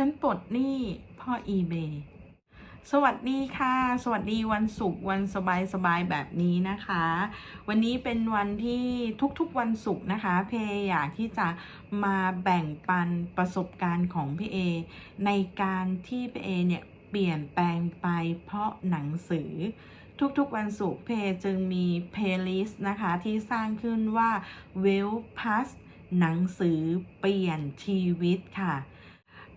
ฉันปลดหนี้พ่อ eBay สวัสดีค่ะ สวัสดีวันศุกร์วันสบายๆแบบนี้นะคะ วันนี้เป็นวันที่ทุกๆวันศุกร์นะคะ เพอยากที่จะมาแบ่งปันประสบการณ์ของพี่เอ ในการที่พี่เอเนี่ยเปลี่ยนแปลงไปเพราะหนังสือทุกๆวันศุกร์เพจึงมีเพลย์ลิสต์นะคะที่สร้างขึ้นว่า w e l l Pass หนังสือเปลี่ยนชีวิตค่ะ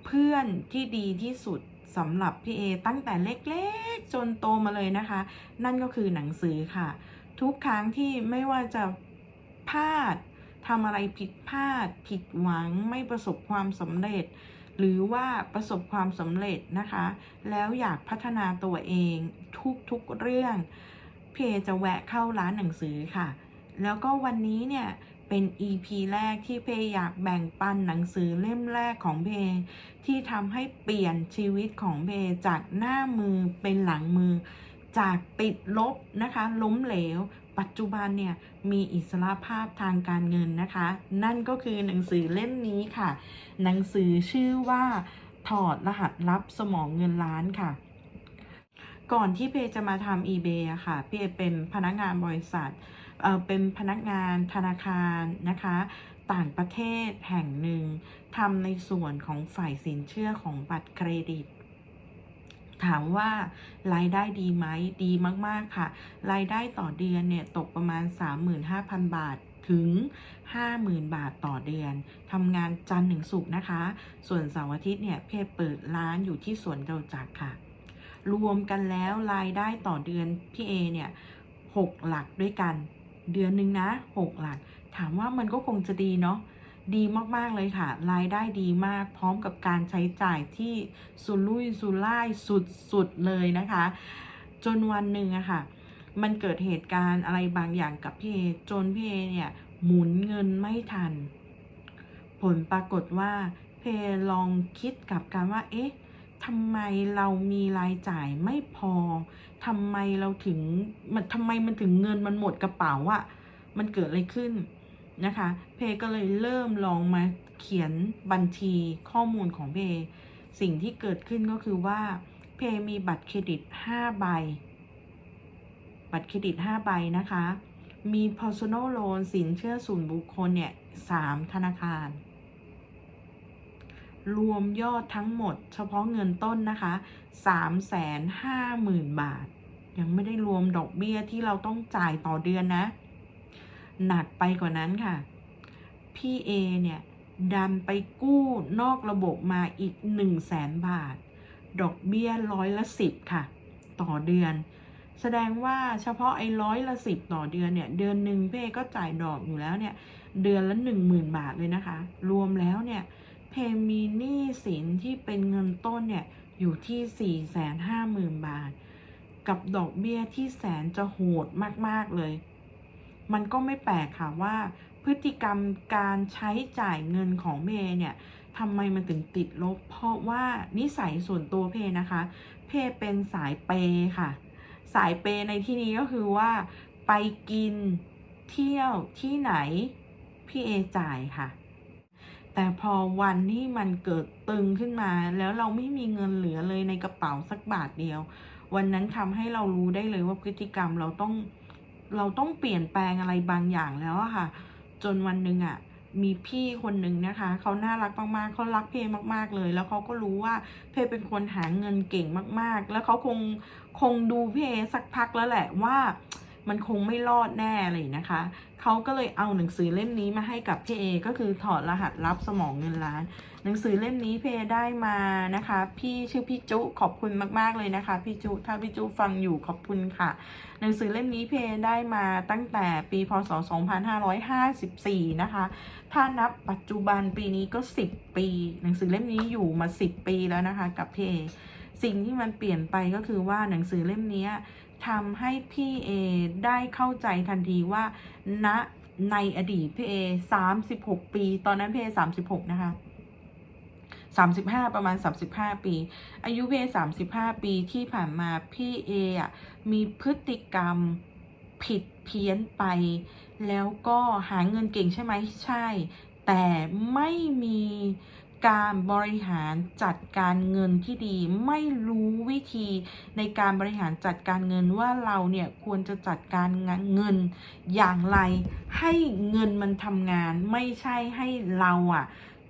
เพื่อนที่ดีที่สุดสำหรับพี่เอตั้งแต่เล็กๆ จนโตมาเลยนะคะ นั่นก็คือหนังสือค่ะ ทุกครั้งที่ไม่ว่าจะพลาดทำอะไรผิดพลาด ผิดหวังไม่ประสบความสำเร็จ หรือว่าประสบความสำเร็จนะคะ แล้วอยากพัฒนาตัวเองทุกๆเรื่องพี่เอจะแวะเข้าร้านหนังสือค่ะ แล้วก็วันนี้เนี่ย เป็น EP แรกที่เพย์อยากแบ่งปันหนังสือเล่มแรกของเพย์ที่ทำให้เปลี่ยนชีวิตของเพย์จากหน้ามือเป็นหลังมือ จากติดลบนะคะล้มเหลว ปัจจุบันเนี่ยมีอิสรภาพทางการเงินนะคะ นั่นก็คือหนังสือเล่มนี้ค่ะ หนังสือชื่อว่าถอดรหัสลับสมองเงินล้านค่ะ ก่อนที่เพย์จะมาทำ eBay อะค่ะเอเป็นพนักงานบริษัทเเป็นพนักงานธนาคารนะคะ ต่างประเทศแห่งหนึ่งทำในส่วนของฝ่ายสินเชื่อของบัตรเครดิต ถามว่ารายได้ดีไหมดีมาก ๆ ค่ะ รายได้ต่อเดือนเนี่ย ตกประมาณ 35,000 บาทถึง 50,000 บาทต่อเดือน ทำงานจันทร์ถึงศุกร์นะคะ ส่วนเสาร์อาทิตย์เนี่ย เพเปิดร้านอยู่ที่สวนเกาจักรค่ะ รวมกันแล้วรายได้ต่อเดือนพี่เอเนี่ยหกหลักด้วยกัน เดือนหนึ่งนะหกหลัก ถามว่ามันก็คงจะดีเนาะดีมาก ๆ เลยค่ะ รายได้ดีมากพร้อมกับการใช้จ่ายที่สุรุ่ยสุร่ายสุด ๆ เลยนะคะ จนวันหนึ่งอะค่ะ มันเกิดเหตุการณ์อะไรบางอย่างกับพี่เอจนพี่เอเนี่ย หมุนเงินไม่ทัน ผลปรากฏว่าเพลองคิดกับการว่า เอ๊ะ ทำไมเรามีรายจ่ายไม่พอทำไมเราถึงมันทำไมมันถึงเงินมันหมดกระเป๋าอะมันเกิดอะไรขึ้นนะคะ เพก็เลยเริ่มลองมาเขียนบัญชีข้อมูลของเพสิ่งที่เกิดขึ้นก็คือว่า เพมีบัตรเครดิต 5 ใบ บัตรเครดิต 5 ใบนะคะ มี personal loan สินเชื่อส่วนบุคคลเนี่ย3ธนาคาร รวมยอดทั้งหมด เฉพาะเงินต้นนะคะ350,000 บาท ยังไม่ได้รวมดอกเบี้ยที่เราต้องจ่ายต่อเดือนนะ หนักไปกว่านั้นค่ะ พี่เอเนี่ย ดันไปกู้นอกระบบมาอีก 1 0 0 0 0แสนบาท ดอกเบี้ยร้อยละสิบค่ะ ต่อเดือน แสดงว่าเฉพาะไอ้ร้อยละสิบต่อเดือนเนี่ย เดือนหนึ่งพี่เอก็จ่ายดอกอยู่แล้วเนี่ย เดือนละหนึ่งหมื่นบาทเลยนะคะ รวมแล้วเนี่ย เพมีหนี้สินที่เป็นเงินต้นเนี่ยอยู่ที่ 4 5 0 0 0 0 บาท กับดอกเบี้ยที่แสนจะโหดมากๆเลย มันก็ไม่แปลกค่ะว่า พฤติกรรมการใช้จ่ายเงินของเพเนี่ยทำไมมันถึงติดลบ เพราะว่านิสัยส่วนตัวเพนะคะ เพเป็นสายเปย์ค่ะ สายเปย์ในที่นี้ก็คือว่า ไปกินเที่ยวที่ไหนพี่เอจ่ายค่ะ แต่พอวันที่มันเกิดตึงขึ้นมา แล้วเราไม่มีเงินเหลือเลยในกระเป๋าสักบาทเดียว วันนั้นทำให้เรารู้ได้เลยว่าพฤติกรรมเราต้องเราต้องเปลี่ยนแปลงอะไรบางอย่างแล้วอะค่ะ จนวันหนึ่งอะมีพี่คนหนึ่งนะคะ เขาน่ารักมากๆเขารักเพมาก ๆ เลย แล้วเขาก็รู้ว่าเพเป็นคนหาเงินเก่งมาก ๆ แล้วเขาคงคงดูเพสักพักแล้วแหละว่า มันคงไม่รอดแน่เลยนะคะ เขาก็เลยเอาหนังสือเล่มนี้มาให้กับพี่เอก็คือถอดรหัสลับสมองเงินล้าน หนังสือเล่มนี้เพได้มานะคะ พี่ชื่อพี่จุขอบคุณมากๆเลยนะคะพี่จุถ้าพี่จุฟังอยู่ขอบคุณค่ะ หนังสือเล่มนี้เพได้มาตั้งแต่ปีพศ 2554 นะคะ ถ้านับปัจจุบันปีนี้ก็ 10 ปี หนังสือเล่มนี้อยู่มา 10 ปีแล้วนะคะ กับพี่เอสิ่งที่มันเปลี่ยนไปก็คือว่าหนังสือเล่มนี้ ทำให้พี่เอได้เข้าใจทันทีว่าณในอดีตพี่เอ36ปี ตอนนั้นพี่เอ36นะคะ35ประมาณ35ปี อายุพี่เอ35ปีที่ผ่านมาพี่เออะมีพฤติกรรมผิดเพี้ยนไป แล้วก็หาเงินเก่งใช่ไหมใช่ แต่ไม่มี การบริหารจัดการเงินที่ดี ไม่รู้วิธีในการบริหารจัดการเงินว่าเราเนี่ยควรจะจัดการเงินอย่างไร ให้เงินมันทำงานไม่ใช่ให้เราอะ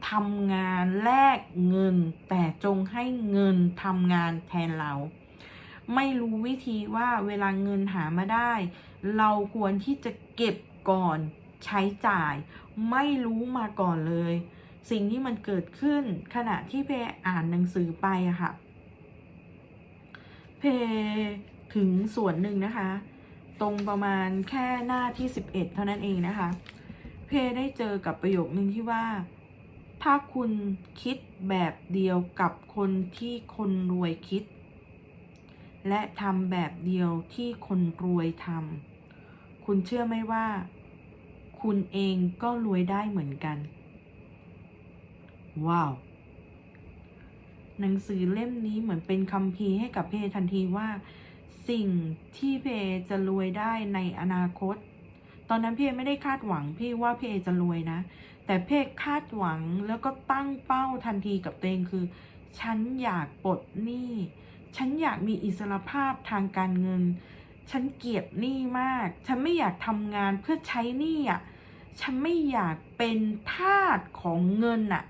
ทำงานแลกเงิน แต่จงให้เงินทำงานแทนเรา ไม่รู้วิธีว่าเวลาเงินหามาได้ เราควรที่จะเก็บก่อนใช้จ่าย ไม่รู้มาก่อนเลย สิ่งที่มันเกิดขึ้นขณะที่เพอ่านหนังสือไปอะค่ะ เพถึงส่วนหนึ่งนะคะ ตรงประมาณแค่หน้าที่ 11 เท่านั้นเองนะคะ เพได้เจอกับประโยคนึงที่ว่า ถ้าคุณคิดแบบเดียวกับคนที่คนรวยคิด และทำแบบเดียวที่คนรวยทำคุณเชื่อไหมว่า คุณเองก็รวยได้เหมือนกัน ว้าว หนังสือเล่มนี้เหมือนเป็นคำพีให้กับเพทันทีว่า สิ่งที่เพจะรวยได้ในอนาคต ตอนนั้นเพไม่ได้คาดหวังพี่ว่าเพจะรวยนะ แต่เพคาดหวังแล้วก็ตั้งเป้าทันทีกับตัวเองคือ ฉันอยากปลดหนี้ฉันอยากมีอิสรภาพทางการเงิน ฉันเกลียดหนี้มาก ฉันไม่อยากทำงานเพื่อใช้หนี้อะ ฉันไม่อยากเป็นทาสของเงินอะ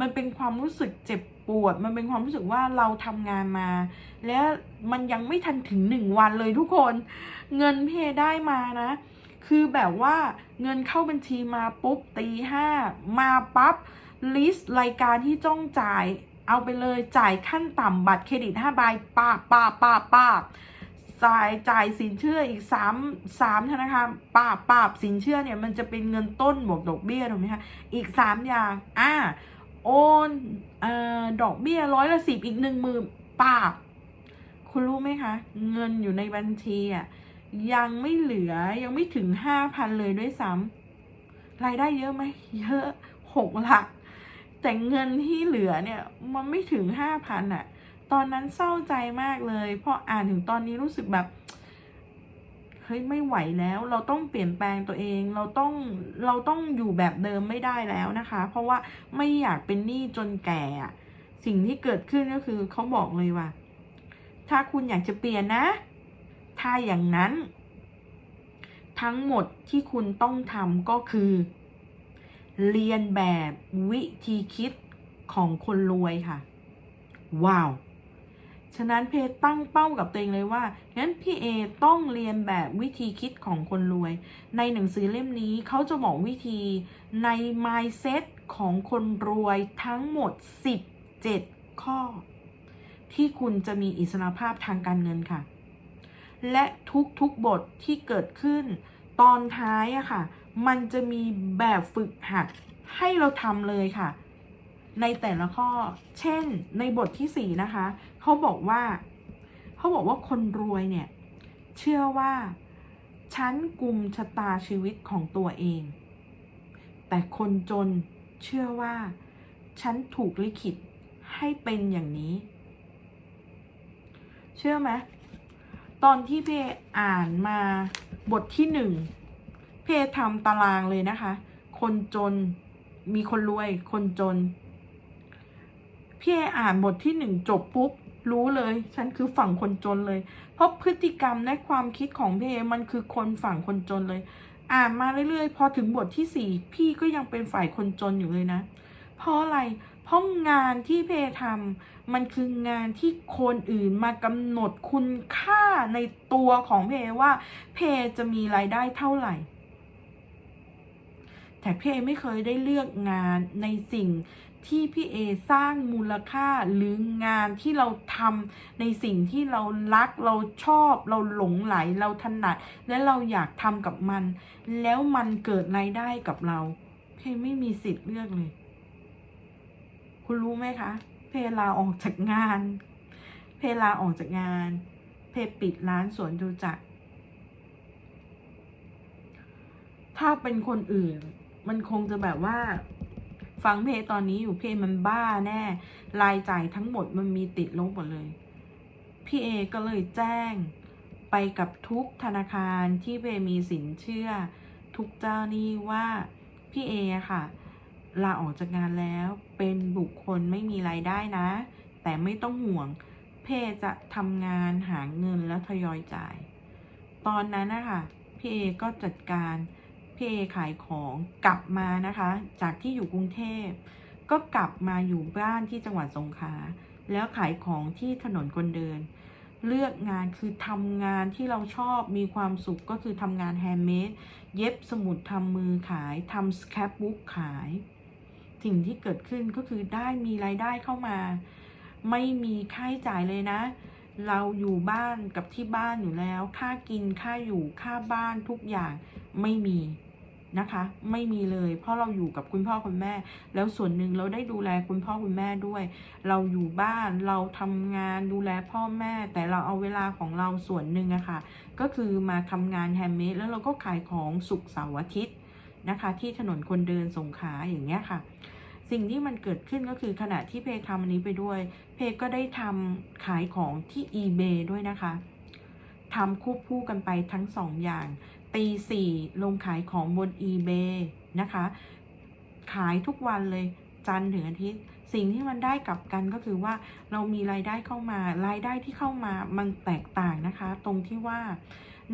มันเป็นความรู้สึกเจ็บปวด มันเป็นความรู้สึกว่าเราทำงานมา แล้วมันยังไม่ทันถึงหนึ่งวันเลยทุกคน เงินเพได้มานะ คือแบบว่าเงินเข้าบัญชีมาปุ๊บตีห้ามาปั๊บลิสต์รายการที่จ้องจ่ายเอาไปเลยจ่ายขั้นต่ำบัตรเครดิตห้าใบป้าป้าป้าป้าจ่ายจ่ายสินเชื่ออีกสามสามธนาคารป้าป้าสินเชื่อเนี่ยมันจะเป็นเงินต้นบวกดอกเบี้ยถูกไหมคะอีกสามอย่างอ่า โอนอดอกเบี้ยร้อยละสิบอีกหนึ่งหมื่นป้าคุณรู้ไหมคะ เงินอยู่ในบัญชีอะยังไม่เหลือยังไม่ถึงห้าพันเลยด้วยซ้ำรายได้เยอะไหมเยอะหกหลัก แต่เงินที่เหลือเนี่ย มันไม่ถึงห้าพันอะ ตอนนั้นเศร้าใจมากเลยพออ่านถึงตอนนี้รู้สึกแบบ เฮ้ยไม่ไหวแล้ว เราต้องเปลี่ยนแปลงตัวเอง เราต้องเราต้องอยู่แบบเดิมไม่ได้แล้วนะคะ เพราะว่าไม่อยากเป็นหนี้จนแก่สิ่งที่เกิดขึ้นก็คือเขาบอกเลยว่า ถ้าคุณอยากจะเปลี่ยนนะ ถ้าอย่างนั้น ทั้งหมดที่คุณต้องทำก็คือ เรียนแบบวิธีคิดของคนรวยค่ะ ว้าว ฉะนั้นเพตั้งเป้ากับตัวเองเลยว่า งั้นพี่เอต้องเรียนแบบวิธีคิดของคนรวย ในหนังสือเล่มนี้เขาจะบอกวิธีใน mindset ของคนรวยทั้งหมด 17 ข้อ ที่คุณจะมีอิสระภาพทางการเงินค่ะ และทุกๆบทที่เกิดขึ้น ตอนท้ายอะค่ะ มันจะมีแบบฝึกหัดให้เราทำเลยค่ะ ในแต่ละข้อ เช่น ในบทที่4นะคะเขาบอกว่าเขาบอกว่าคนรวยเนี่ย เชื่อว่าฉันกลุ่มชะตาชีวิตของตัวเอง แต่คนจนเชื่อว่า ฉันถูกลิขิตให้เป็นอย่างนี้ เชื่อไหมตอนที่เพอ่านมาบทที่หนึ่งเพทำตารางเลยนะคะ คนจนมีคนรวย คนจน พี่เออ่านบทที่หนึ่งจบปุ๊บรู้เลย ฉันคือฝั่งคนจนเลย เพราะพฤติกรรมและความคิดของพี่เอมันคือคนฝั่งคนจนเลย อ่านมาเรื่อยๆ พอถึงบทที่สี่พี่ก็ยังเป็นฝ่ายคนจนอยู่เลยนะ เพราะอะไร เพราะงานที่เพทำมันคืองานที่คนอื่นมากำหนดคุณค่าในตัวของเพว่าเพจะมีรายได้เท่าไหร่ แต่พี่เอไม่เคยได้เลือกงานในสิ่ง ที่พี่เอสร้างมูลค่าหรืองานที่เราทำในสิ่งที่เรารักเราชอบ เราหลงไหลเราถนัด และเราอยากทำกับมัน แล้วมันเกิดรายได้กับเราเพยไม่มีสิทธิ์เลือกเลย คุณรู้ไหมคะ เพลาออกจากงาน เพลาออกจากงาน เพปิดร้านสวนดูจักรถ้าเป็นคนอื่น มันคงจะแบบว่า ฟังเพตอนนี้อยู่เพมันบ้าแน่ รายจ่ายทั้งหมดมันมีติดลบหมดเลย พี่เอก็เลยแจ้งไปกับทุกธนาคารที่เพมีสินเชื่อ ทุกเจ้าหนี้ว่าพี่เอค่ะลาออกจากงานแล้วเป็นบุคคลไม่มีรายได้นะ แต่ไม่ต้องห่วง เพจะทำงานหาเงินแล้วทยอยจ่าย ตอนนั้นนะคะพี่เอก็จัดการ พี่เอขายของกลับมานะคะ จากที่อยู่กรุงเทพ ก็กลับมาอยู่บ้านที่จังหวัดสงขลาแล้วขายของที่ถนนคนเดิน เลือกงานคือทำงานที่เราชอบมีความสุขก็คือทำงานแฮนด์เมดเย็บสมุดทำมือขายทำสแคปบุ๊กขาย สิ่งที่เกิดขึ้นก็คือได้มีรายได้เข้ามา ไม่มีค่าใช้จ่ายเลยนะเราอยู่บ้านกับที่บ้านอยู่แล้ว ค่ากิน ค่าอยู่ ค่าบ้านทุกอย่างไม่มี นะคะ ไม่มีเลยเพราะเราอยู่กับคุณพ่อคุณแม่ แล้วส่วนหนึ่งเราได้ดูแลคุณพ่อคุณแม่ด้วย เราอยู่บ้านเราทำงานดูแลพ่อแม่ แต่เราเอาเวลาของเราส่วนหนึ่งอะค่ะ ก็คือมาทำงานแฮนด์เมดแล้วเราก็ขายของสุกร์เสาร์อาทิตย์นะคะ ที่ถนนคนเดินสงขาอย่างเงี้ยค่ะ สิ่งที่มันเกิดขึ้นก็คือขณะที่เพย์ทำอันนี้ไปด้วย เพย์ก็ได้ทำขายของที่ eBay ด้วยนะคะทำควบคู่กันไปทั้งสองอย่าง ตีสี่ลงขายของบน eBay นะคะ ขายทุกวันเลยจันทร์ถึงอาทิตย์สิ่งที่มันได้กลับกันก็คือว่าเรามีรายได้เข้ามารายได้ที่เข้ามามันแตกต่างนะคะ ตรงที่ว่า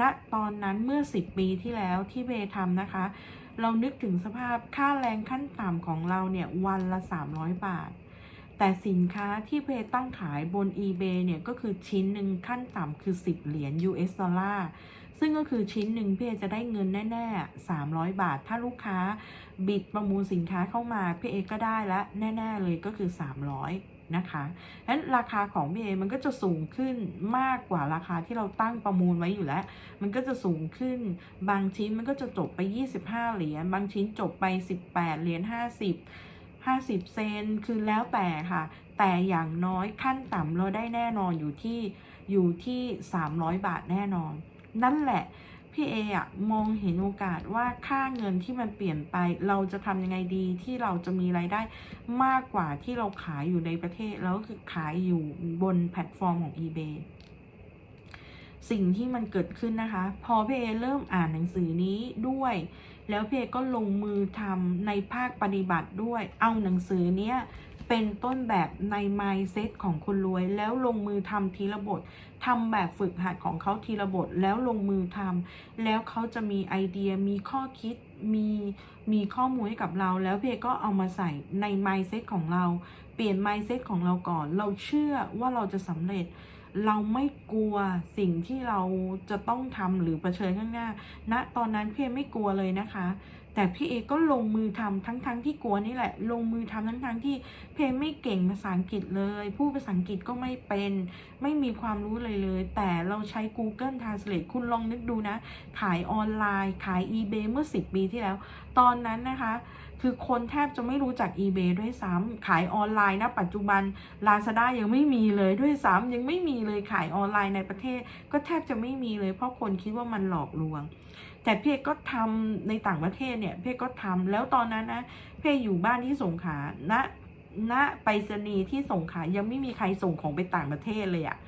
ณตอนนั้นเมื่อ 10 ปีที่แล้วที่เบทำนะคะ เรานึกถึงสภาพค่าแรงขั้นต่ำของเราเนี่ยวันละ 300 บาท แต่สินค้าที่เพตั้งขายบน eBay เนี่ยก็คือชิ้นหนึ่งขั้นต่ำคือ 10 เหรียญ US ดอลลาร์ ซึ่งก็คือชิ้นหนึ่งพี่เอจะได้เงินแน่ๆ 300 บาท ถ้าลูกค้าบิดประมูลสินค้าเข้ามาพี่เอก็ได้ละแน่ ๆ เลยก็คือ 300 นะคะฉะนั้นราคาของพี่เอมันก็จะสูงขึ้นมากกว่าราคาที่เราตั้งประมูลไว้อยู่แล้ว มันก็จะสูงขึ้น บางชิ้นมันก็จะจบไป 25 เหรียญ บางชิ้นจบไป 18 เหรียญ 50 50 เซน คือแล้วแต่ค่ะ แต่อย่างน้อยขั้นต่ำเราได้แน่นอนอยู่ที่อยู่ที่ 300 บาทแน่นอน นั่นแหละพี่เออะมองเห็นโอกาสว่าค่าเงินที่มันเปลี่ยนไป เราจะทำยังไงดีที่เราจะมีรายได้มากกว่าที่เราขายอยู่ในประเทศ แล้วก็คือขายอยู่บนแพลตฟอร์มของ eBay สิ่งที่มันเกิดขึ้นนะคะ พอพี่เอเริ่มอ่านหนังสือนี้ด้วย แล้วพี่เอก็ลงมือทำในภาคปฏิบัติด้วย เอาหนังสือเนี้ย เป็นต้นแบบใน mindset ของคนรวย แล้วลงมือทำทีละบททำแบบฝึกหัดของเขาทีละบทแล้วลงมือทำแล้วเขาจะมีไอเดียมีข้อคิดมีมีข้อมูลให้กับเรา แล้วพี่เอก็เอามาใส่ใน mindset ของเรา เปลี่ยน mindset ของเราก่อน เราเชื่อว่าเราจะสำเร็จเราไม่กลัวสิ่งที่เราจะต้องทำหรือเผชิญข้างหน้าณตอนนั้นเพี่ไม่กลัวเลยนะคะ แต่พี่เอก็ลงมือทำทั้งๆทที่กลัวนี่แหละ ลงมือทำทั้งๆทที่เพยไม่เก่งภาษาอังกฤษเลยพูดภาษาอังกฤษก็ไม่เป็น ไม่มีความรู้เลยเลย แต่เราใช้ Google Translate คุณลองนึกดูนะ ขายออนไลน์ ขาย eBay เมื่อ 10 ปีที่แล้ว ตอนนั้นนะคะ คือคนแทบจะไม่รู้จัก eBay ด้วยซ้ำขายออนไลน์นะปัจจุบัน Lazada ยังไม่มีเลยด้วยซ้ำยังไม่มีเลยขายออนไลน์ในประเทศ ก็แทบจะไม่มีเลย เพราะคนคิดว่ามันหลอกลวง แต่เพ่ก็ทำในต่างประเทศเนี่ยเพ่ก็ทำแล้วตอนนั้นนะเพ่อยู่บ้านที่สงขลาณณไปรษณีย์ที่สงขลายังไม่มีใครส่งของไปต่างประเทศเลยอะ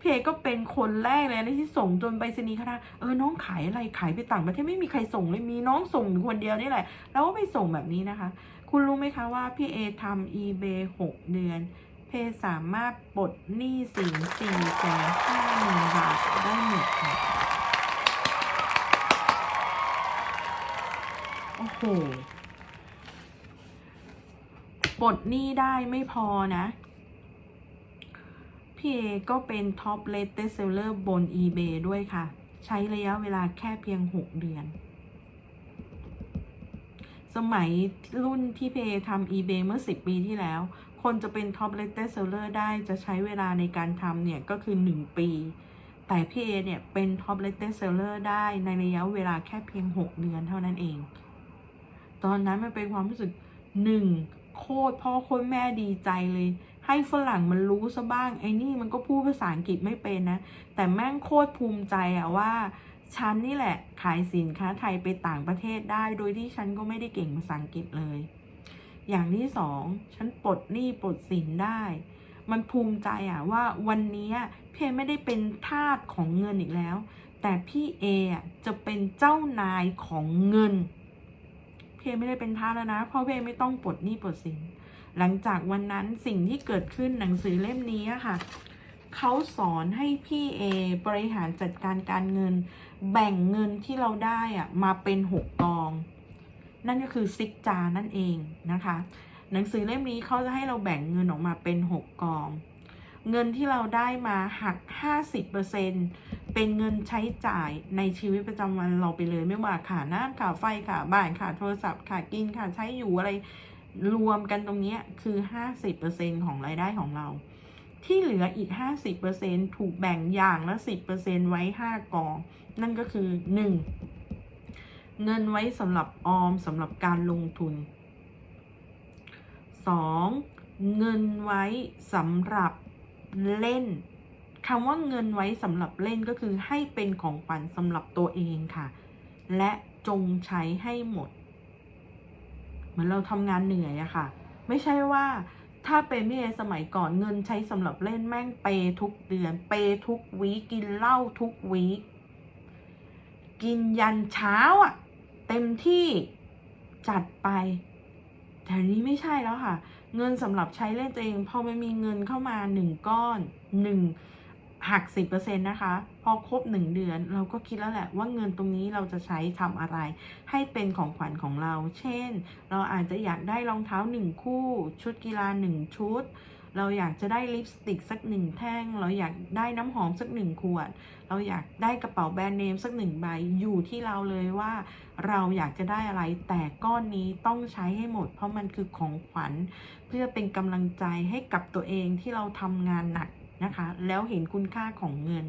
พี่เอกก็เป็นคนแรกเลยนะที่ส่งจนไปรษณีย์เขาถามเออน้องขายอะไรขายไปต่างประเทศไม่มีใครส่งเลยมีน้องส่งคนเดียวนี่แหละ แล้วก็ไปส่งแบบนี้นะคะ คุณรู้ไหมคะว่าพี่เอทำ eBay 6เดือน เพสามารถปลดหนี้สินสี่แสนห้าหมื่นบาทได้หมดค่ะ โอ้โหปลดหนี้ได้ไม่พอนะ พี่เอก็เป็นท็อปเลตเตอร์เซลเลอร์บน eBay ด้วยค่ะ ใช้ระยะเวลาแค่เพียง 6 เดือน สมัยรุ่นที่พีเอทำ eBay เมื่อ 10 ปีที่แล้ว คนจะเป็นท็อปเลตเตอร์เซลเลอร์ได้จะใช้เวลาในการทำเนี่ยก็คือ 1 ปี แต่พี่เอเนี่ยเป็นท็อปเลตเตอร์เซลเลอร์ได้ในระยะเวลาแค่เพียง 6 เดือนเท่านั้นเอง ตอนนั้นมันเป็นความรู้สึกหนึ่งโคตรพ่อโคตรแม่ดีใจเลย ให้ฝรั่งมันรู้ซะบ้างไอ้นี่มันก็พูดภาษาอังกฤษไม่เป็นนะ แต่แม่งโคตรภูมิใจอะว่าฉันนี่แหละขายสินค้าไทยไปต่างประเทศได้ โดยที่ฉันก็ไม่ได้เก่งภาษาอังกฤษเลย อย่างที่สองฉันปลดหนี้ปลดสินได้ มันภูมิใจอะว่าวันนี้พี่ไม่ได้เป็นทาสของเงินอีกแล้ว แต่พี่เอจะเป็นเจ้านายของเงิน เพไม่ได้เป็นทาแล้วนะ เพราะเพไม่ต้องปลดหนี้ปลดสิน หลังจากวันนั้นสิ่งที่เกิดขึ้นหนังสือเล่มนี้ค่ะเขาสอนให้พี่เอบริหารจัดการการเงิน แบ่งเงินที่เราได้อะมาเป็นหกกอง นั่นก็คือซิกจานั่นเองนะคะ หนังสือเล่มนี้เขาจะให้เราแบ่งเงินออกมาเป็นหกกอง เงินที่เราได้มาหัก 50%เป็นเงินใช้จ่ายในชีวิตประจำวันเราไปเลยไม่ว่าค่าน้ำค่าไฟค่าบ้านค่าโทรศัพท์ค่ากินค่าใช้อยู่อะไรรวมกันตรงนี้คือ 50%ของรายได้ของเรา ที่เหลืออีก 50%ถูกแบ่งอย่างละ 10%ไว้ 5 กอง นั่นก็คือ 1. เงินไว้สำหรับออมสำหรับการลงทุน 2. เงินไว้สำหรับ เล่นคำว่าเงินไว้สำหรับเล่นก็คือให้เป็นของขวัญสำหรับตัวเองค่ะ และจงใช้ให้หมด เหมือนเราทำงานเหนื่อยอะค่ะ ไม่ใช่ว่าถ้าเป็นพี่เอสมัยก่อนเงินใช้สำหรับเล่นแม่งเปยทุกเดือน เปยทุกวีกินเหล้าทุกวีกินยันเช้าอะเต็มที่จัดไป แต่นี้ไม่ใช่แล้วค่ะ เงินสำหรับใช้เล่นตัวเอง พอมันมีเงินเข้ามาหนึ่งก้อนหนึ่งหักสิบเปอร์เซ็นต์นะคะ พอครบหนึ่งเดือน เราก็คิดแล้วแหละว่าเงินตรงนี้เราจะใช้ทำอะไร ให้เป็นของขวัญของเรา เช่น เราอาจจะอยากได้รองเท้าหนึ่งคู่ ชุดกีฬาหนึ่งชุด เราอยากจะได้ลิปสติกสักหนึ่งแท่ง เราอยากได้น้ำหอมสักหนึ่งขวด เราอยากได้กระเป๋าแบรนด์เนมสักหนึ่งใบ อยู่ที่เราเลยว่า เราอยากจะได้อะไร แต่ก้อนนี้ต้องใช้ให้หมด เพราะมันคือของขวัญ เพื่อเป็นกำลังใจให้กับตัวเองที่เราทำงานหนักนะคะ แล้วเห็นคุณค่าของเงิน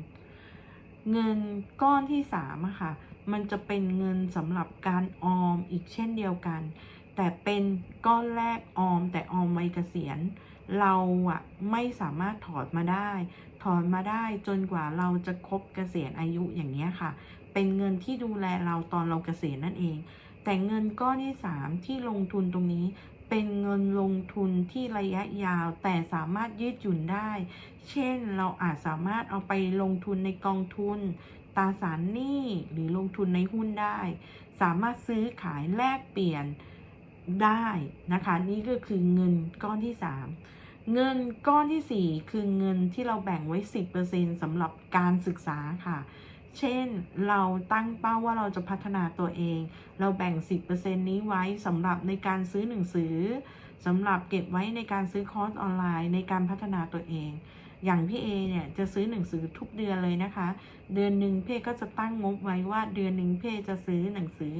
เงินก้อนที่สามอะค่ะ มันจะเป็นเงินสำหรับการออมอีกเช่นเดียวกัน แต่เป็นก้อนแรกออมแต่ออมไวัยเกษียณ เราอะไม่สามารถถอดมาได้ ถอนมาได้จนกว่าเราจะครบเกษียณอายุอย่างนี้ยค่ะ เป็นเงินที่ดูแลเราตอนเราเกษียณนั่นเอง แต่เงินก้อนที่สามที่ลงทุนตรงนี้ เป็นเงินลงทุนที่ระยะยาว แต่สามารถยืดหยุ่นได้ เช่นเราอาจสามารถเอาไปลงทุนในกองทุนตราสารหนี้หรือลงทุนในหุ้นได้ สามารถซื้อขายแลกเปลี่ยนได้นะคะ นี่ก็คือเงินก้อนที่ 3 เงินก้อนทีสี่ 4 คือเงินที่เราแบ่งไว้ 10%สำหรับการศึกษาค่ะ เช่นเราตั้งเป้าว่าเราจะพัฒนาตัวเอง เราแบ่ง 10%นี้ไว้สำหรับในการซื้อหนังสือสำหรับเก็บไว้ในการซื้อคอร์สออนไลน์ในการพัฒนาตัวเอง อย่างพี่เอเนี่ยจะซื้อหนังสือทุกเดือนเลยนะคะ เดือนหนึ่งเพ่ก็จะตั้งงบไว้ว่าเดือนหนึ่งเพ่จะซื้อหนังสือ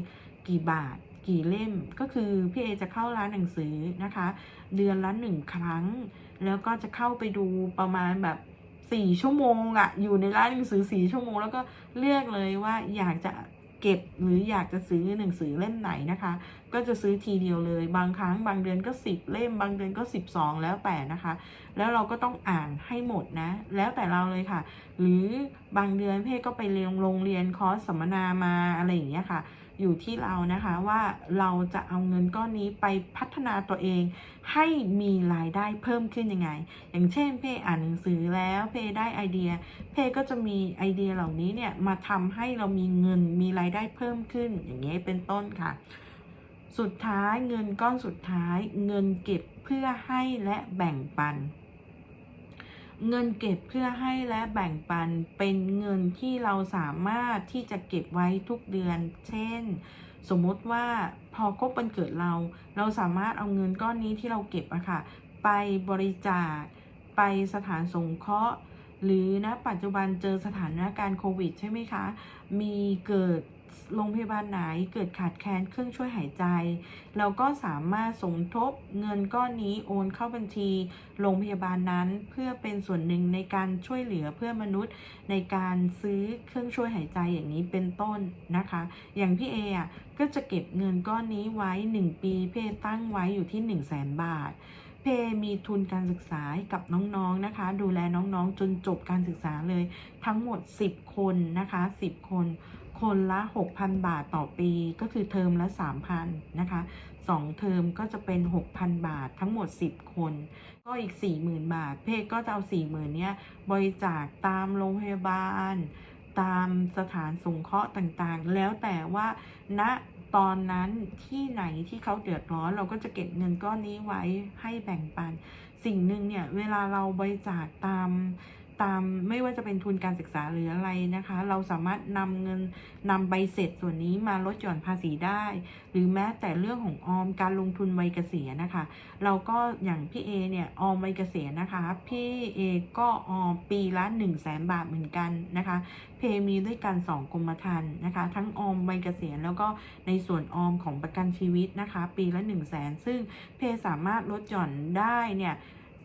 กี่บาท กี่เล่มก็คือพี่เอจะเข้าร้านหนังสือนะคะ เดือนละหนึ่งครั้ง แล้วก็จะเข้าไปดูประมาณแบบสี่ชั่วโมงอะอยู่ในร้านหนังสือสี่ชั่วโมง แล้วก็เลือกเลยว่าอยากจะเก็บหรืออยากจะซื้อหนังสือเล่มไหนนะคะ ก็จะซื้อทีเดียวเลย บางครั้งบางเดือนก็สิบเล่ม บางเดือนก็สิบสองแล้วแต่นะคะ แล้วเราก็ต้องอ่านให้หมดนะ แล้วแต่เราเลยค่ะ หรือบางเดือนเพ่ก็ไปเรียนโรงเรียนคอร์สสัมมนามาอะไรอย่างเงี้ยค่ะ อยู่ที่เรานะคะว่าเราจะเอาเงินก้อนนี้ไปพัฒนาตัวเอง ให้มีรายได้เพิ่มขึ้นยังไง อย่างเช่นเพ่อ่านหนังสือแล้วเพ่ได้ไอเดีย เพ่ก็จะมีไอเดียเหล่านี้เนี่ยมาทำให้เรามีเงินมีรายได้เพิ่มขึ้นอย่างเงี้ยเป็นต้นค่ะ สุดท้ายเงินก้อนสุดท้ายเงินเก็บเพื่อให้และแบ่งปัน เงินเก็บเพื่อให้และแบ่งปันเป็นเงินที่เราสามารถที่จะเก็บไว้ทุกเดือน เช่น สมมติว่าพอครบวันเกิดเรา เราสามารถเอาเงินก้อนนี้ที่เราเก็บอะค่ะ ไปบริจาค ไปสถานสงเคราะห์ หรือณปัจจุบันเจอสถานการณ์โควิดใช่ไหมคะ มีเกิด โรงพยาบาลไหนเกิดขาดแคลนเครื่องช่วยหายใจ เราก็สามารถสมทบเงินก้อนนี้โอนเข้าบัญชีโรงพยาบาลนั้น เพื่อเป็นส่วนหนึ่งในการช่วยเหลือเพื่อนมนุษย์ในการซื้อเครื่องช่วยหายใจอย่างนี้เป็นต้นนะคะ อย่างพี่เออะก็จะเก็บเงินก้อนนี้ไว้ 1 ปีพี่เอตั้งไว้อยู่ที่ 1 0 0 0 0แสนบาทเพมีทุนการศึกษาให้กับน้องๆนะคะ ดูแลน้องๆ จนจบการศึกษาเลยทั้งหมด 10 คนนะคะ 10 คน คนละ 6,000 บาทต่อปีก็คือเทอมละ 3,000 นะคะ2เทอมก็จะเป็น 6,000 บาททั้งหมด 10 คน ก็อีก 40,000 บาท เพก็จะเอา 40,000เนี้ยบริจาคตามโรงพยาบาล ตามสถานสงเคราะห์ต่างๆ แล้วแต่ว่าณตอนนั้นที่ไหนที่เขาเดือดร้อนเราก็จะเก็บเงินก้อนนี้ไว้ให้แบ่งปัน สิ่งหนึ่งเนี่ยเวลาเราบริจาคตาม ตามไม่ว่าจะเป็นทุนการศึกษาหรืออะไรนะคะ เราสามารถนำเงินนำใบเสร็จส่วนนี้มาลดหย่อนภาษีได้ หรือแม้แต่เรื่องของออมการลงทุนวัยเกษียณนะคะ เราก็อย่างพี่เอเนี่ยออมวัยเกษียณนะคะ พี่เอก็ออมปีละ1 0 0 0 0แสนบาทเหมือนกันนะคะ เพมีด้วยกัน 2 กรมธรรม์นะคะ ทั้งออมวัยเกษียณแล้วก็ในส่วนออมของประกันชีวิตนะคะ ปีละ1 0 0 0 0แสนซึ่งเพสามารถลดหย่อนได้เนี่ย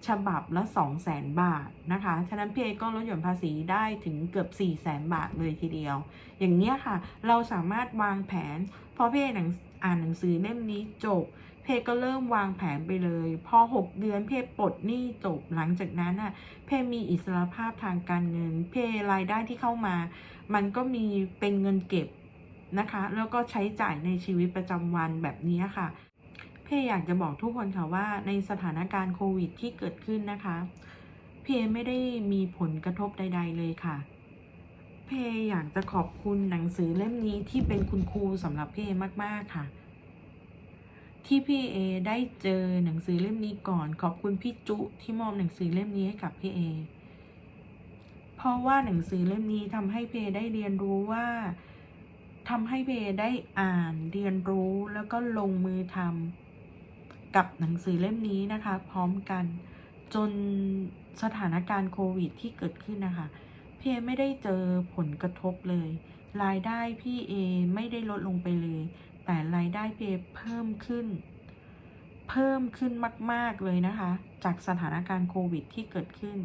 ฉบับละ 2 0 0แสนบาทนะคะ ฉะนั้นเพก็ลดหย่อนภาษีได้ถึงเกือบ 4 0 0แสนบาทเลยทีเดียว อย่างเนี้ยค่ะ เราสามารถวางแผน พอเพหนังอ่านหนังสือเล่มนี้จบ เพก็เริ่มวางแผนไปเลย พอ 6 เดือนเพปลดหนี้จบ หลังจากนั้นน่ะ เพมีอิสรภาพทางการเงิน เพรายได้ที่เข้ามา มันก็มีเป็นเงินเก็บนะคะ แล้วก็ใช้จ่ายในชีวิตประจำวันแบบนี้ค่ะ เพอยากจะบอกทุกคนค่ะว่าในสถานการณ์โควิดที่เกิดขึ้นนะคะเพไม่ได้มีผลกระทบใด ๆ เลยค่ะ เพอยากจะขอบคุณหนังสือเล่มนี้ที่เป็นคุณครูสำหรับเพมากๆค่ะ ที่พี่เอได้เจอหนังสือเล่มนี้ก่อน ขอบคุณพี่จุที่มอบหนังสือเล่มนี้ให้กับพี่เอเพราะว่าหนังสือเล่มนี้ทำให้เพได้เรียนรู้ว่าทำให้เพได้อ่านเรียนรู้แล้วก็ลงมือทำ กับหนังสือเล่มนี้นะคะ พร้อมกันจนสถานการณ์โควิดที่เกิดขึ้นนะคะเพไม่ได้เจอผลกระทบเลย รายได้พี่เอไม่ได้ลดลงไปเลย แต่รายได้เพเพิ่มขึ้น เพิ่มขึ้นมาก ๆเลยนะคะ จากสถานการณ์โควิดที่เกิดขึ้น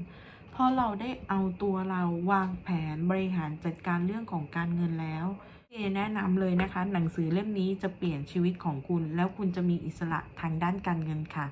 เพราะเราได้เอาตัวเราวางแผนบริหารจัดการเรื่องของการเงินแล้ว เอแนะนำเลยนะคะ หนังสือเล่มนี้จะเปลี่ยนชีวิตของคุณ แล้วคุณจะมีอิสระทางด้านการเงินค่ะ